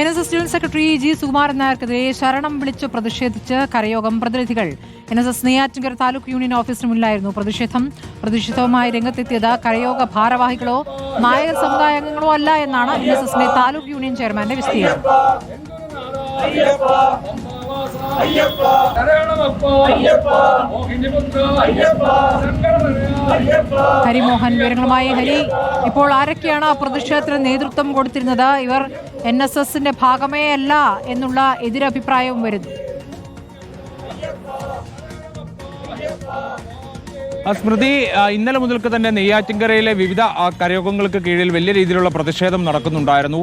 N S S general secretary G Sukumaran നായർക്കെതിരെ ശരണം വിളിച്ച് പ്രതിഷേധിച്ച് കരയോഗം പ്രതിനിധികൾ. N S S Neyyattinkara taluk union ഓഫീസിന് മുന്നിലായിരുന്നു പ്രതിഷേധം. പ്രതിഷേധവുമായി രംഗത്തെത്തിയത് കരയോഗ ഭാരവാഹികളോ നായർ സമുദായ അംഗങ്ങളോ അല്ല എന്നാണ് എൻ എസ് എസിന്റെ താലൂക്ക് യൂണിയൻ ചെയർമാന്റെ വിശദീകരണം. ശരണമപ്പ മോഹിനിപുത്ര. ശങ്കരമന ഹരിമോഹൻ വിവരങ്ങളുമായി ഹരി. ഇപ്പോൾ ആരൊക്കെയാണ് ആ പ്രതിഷേധത്തിന് നേതൃത്വം കൊടുത്തിരുന്നത്? ഇവർ എൻ എസ് എസിന്റെ ഭാഗമേ അല്ല എന്നുള്ള എതിരഭിപ്രായവും വരുന്നു. സ്മൃതി ഇന്നലെ മുതൽക്ക് തന്നെ നെയ്യാറ്റിൻകരയിലെ വിവിധ കരയോഗങ്ങൾക്ക് കീഴിൽ വലിയ രീതിയിലുള്ള പ്രതിഷേധം നടക്കുന്നുണ്ടായിരുന്നു.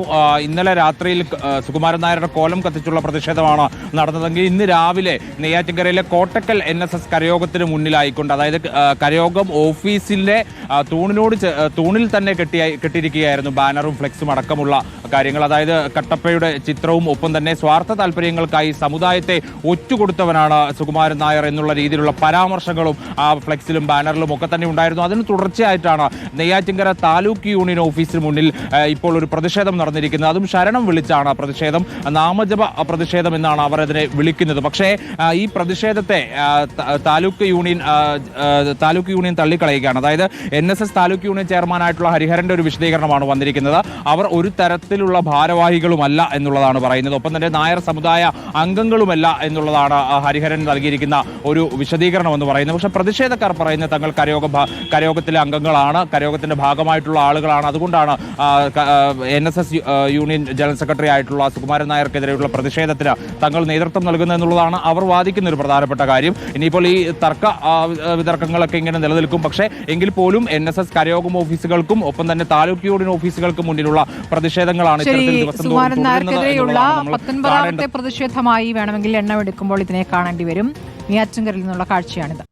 ഇന്നലെ രാത്രിയിൽ സുകുമാരൻ നായരുടെ കോലം കത്തിച്ചുള്ള പ്രതിഷേധമാണ് നടന്നതെങ്കിൽ ഇന്ന് രാവിലെ നെയ്യാറ്റിൻകരയിലെ കോട്ടക്കൽ എൻ എസ് എസ് കരയോഗത്തിന് മുന്നിലായിക്കൊണ്ട് അതായത് കരയോഗം ഓഫീസിലെ തൂണിനോട് തൂണിൽ തന്നെ കെട്ടിയ കെട്ടിയിരിക്കുകയായിരുന്നു. ബാനറും ഫ്ലെക്സും അടക്കമുള്ള കാര്യങ്ങൾ അതായത് കട്ടപ്പയുടെ ചിത്രവും ഒപ്പം തന്നെ സ്വാർത്ഥ താല്പര്യങ്ങൾക്കായി സമുദായത്തെ ഒറ്റുകൊടുത്തവനാണ് സുകുമാരൻ നായർ എന്നുള്ള രീതിയിലുള്ള പരാമർശങ്ങളും ആ ഫ്ലെക്സിലും ബാനറിലും ഒക്കെ തന്നെ ഉണ്ടായിരുന്നു. അതിന് തുടർച്ചയായിട്ടാണ് നെയ്യാറ്റിങ്കര താലൂക്ക് യൂണിയൻ ഓഫീസിന് മുന്നിൽ ഇപ്പോൾ ഒരു പ്രതിഷേധം നടന്നിരിക്കുന്നത്. അതും ശരണം വിളിച്ചാണ് പ്രതിഷേധം. നാമജപ പ്രതിഷേധം എന്നാണ് അവർ അതിനെ വിളിക്കുന്നത്. പക്ഷേ ഈ പ്രതിഷേധത്തെ താലൂക്ക് യൂണിയൻ താലൂക്ക് യൂണിയൻ തള്ളിക്കളയുകയാണ്. അതായത് എൻ താലൂക്ക് യൂണിയൻ ചെയർമാനായിട്ടുള്ള ഹരിഹരന്റെ ഒരു വിശദീകരണമാണ് വന്നിരിക്കുന്നത്. അവർ ഒരു തരത്തിലുള്ള ഭാരവാഹികളുമല്ല എന്നുള്ളതാണ് പറയുന്നത്. ഒപ്പം തന്നെ നായർ സമുദായ അംഗങ്ങളുമല്ല എന്നുള്ളതാണ് ഹരിഹരൻ നൽകിയിരിക്കുന്ന ഒരു വിശദീകരണം എന്ന് പറയുന്നത്. പക്ഷേ പ്രതിഷേധക്കാർ പറയുന്നത് തങ്ങൾ കരയോഗ കരയോഗത്തിലെ അംഗങ്ങളാണ് കരയോഗത്തിന്റെ ഭാഗമായിട്ടുള്ള ആളുകളാണ്. അതുകൊണ്ടാണ് N S S union general secretary ആയിട്ടുള്ള സുകുമാരൻ നായർക്കെതിരെയുള്ള പ്രതിഷേധത്തിന് തങ്ങൾ നേതൃത്വം നൽകുന്നത് എന്നുള്ളതാണ് അവർ വാദിക്കുന്ന ഒരു പ്രധാനപ്പെട്ട കാര്യം. ഇനിയിപ്പോൾ ഈ തർക്ക വിതർക്കങ്ങളൊക്കെ ഇങ്ങനെ നിലനിൽക്കും. പക്ഷേ എങ്കിൽ പോലും എൻ എസ് എസ് കരയോഗം ഓഫീസുകൾക്കും ഒപ്പം തന്നെ താലൂക്ക് യൂണിയൻ ഓഫീസുകൾക്കും മുന്നിലുള്ള പ്രതിഷേധങ്ങളാണ് എന്നുള്ളതാണ് നമ്മൾ പത്തൊൻപതാമത്തെ. പ്രതിഷേധമായി വേണമെങ്കിൽ എണ്ണമെടുക്കുമ്പോൾ ഇതിനെ കാണേണ്ടി വരും നെയ്യാറ്റിൻകരയിൽ നിന്നുള്ള കാഴ്ചയാണിത്